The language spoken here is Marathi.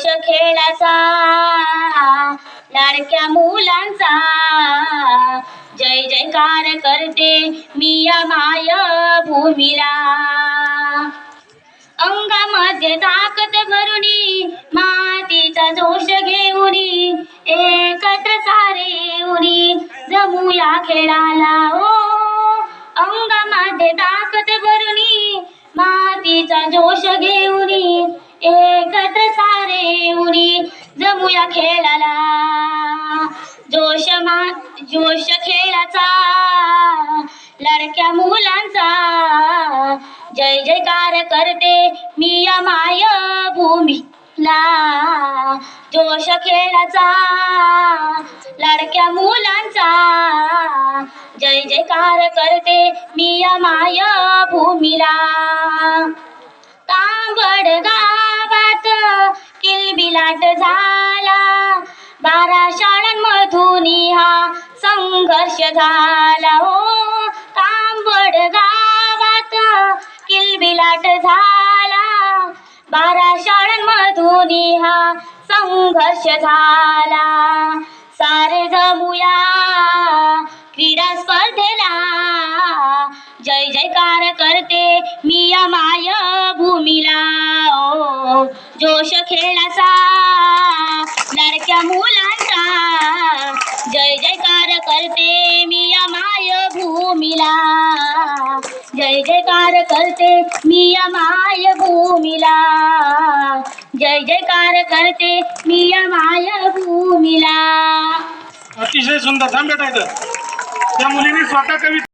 जोश खेळाचा लाडक्या मुलांचा. जय जयकार करते मी या माय भूमीला अंगामध्ये ताकद भरुनी मातीचा जोश घेऊनी एकत्र सारे उनी जमूया खेळाला. ओ अंगामध्ये ताकद भरुनी मातीचा जोश घेऊनी एकत्र सारे उनी जमूया खेळाला. जोश मा जोश खेळाचा लडक्या मुलांचा. जय जयकार करते मी या माय भूमीला जोश खेळाचा लडक्या मुलांचा. जय जयकार करते मी या माय भूमीला तांबडगा पाठ झाला. बारा शाळांमधून हा संघर्ष झाला. हो तांबड गावात किलबिलाट झाला. बारा शाळांमधून हा संघर्ष झाला. सारे जमूया क्रीडा स्पर्धेला. जय जयकार करते मी या माय भूमीला ओ हो, जोश खेळाचा माझ्या मुलांचा. जय जयकार करते मी या माय भूमीला जय जयकार करते मी या माय भूमीला जय जयकार करते मी या माय भूमीला अतिशय सुंदर थांब बेटा इथं त्या मुलीने स्वतः कविता